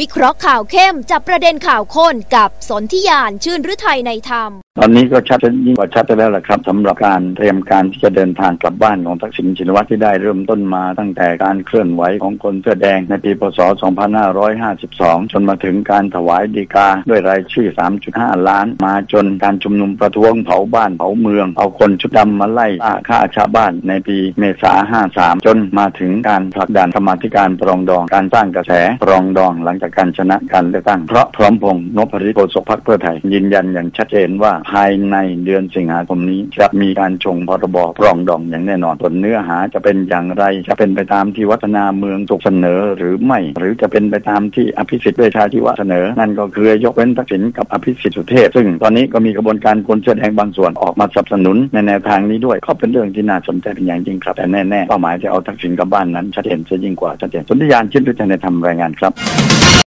วิเคราะห์ข่าวเข้มจับประเด็นข่าวค้นกับสนธิยานชื่นฤทัยในธรรม ตอนนี้ก็ชัดยิ่งกว่าชัดไปแล้วแหละครับสำหรับการเตรียมการที่จะเดินทางกลับบ้านของทักษิณชินวัตรที่ได้เริ่มต้นมาตั้งแต่การเคลื่อนไหวของคนเสื้อแดงในปีพศ 2552 จนมาถึงการถวายดีกาด้วยรายชื่อ 3.5 ล้าน มาจนการชุมนุมประท้วงเผาบ้านเผาเมือง เอาคนชุดดำมาไล่ฆ่าฆ่าชาวบ้านในปีเมษา 53 จนมาถึงการผลักดันกรรมาธิการปรองดอง การสร้างกระแสปรองดองหลังจากการชนะการเลือกตั้งเพราะพร้อมพงษ์นพฤทธิ์โฆษกพรรคเพื่อไทยยืนยันอย่างชัดเจนว่าภายในเดือนสิงหาคมนี้จะมีการชงพรบปรองดองอย่างแน่นอนส่วนเนื้อหาจะเป็นอย่างไร จะเป็นไปตามที่วัฒนาเมืองถูกเสนอหรือไม่ หรือจะเป็นไปตามที่อภิสิทธิ์เวชาชีวะเสนอ นั่นก็คือยกเว้นทักษิณกับอภิสิทธิ์สุเทพ ซึ่งตอนนี้ก็มีกระบวนการคนเสื้อแดงบางส่วนออกมาสนับสนุนในแนวทางนี้ด้วยก็เป็นเรื่องที่น่าสนใจเป็นอย่างยิ่งครับแต่แน่ๆเป้าหมายจะเอาทักษิณกลับบ้านนั้นชัดเจนเสียยิ่งกว่าชัดเจนสนธิยานชิดด้วยใจในธรรมรายงานครับ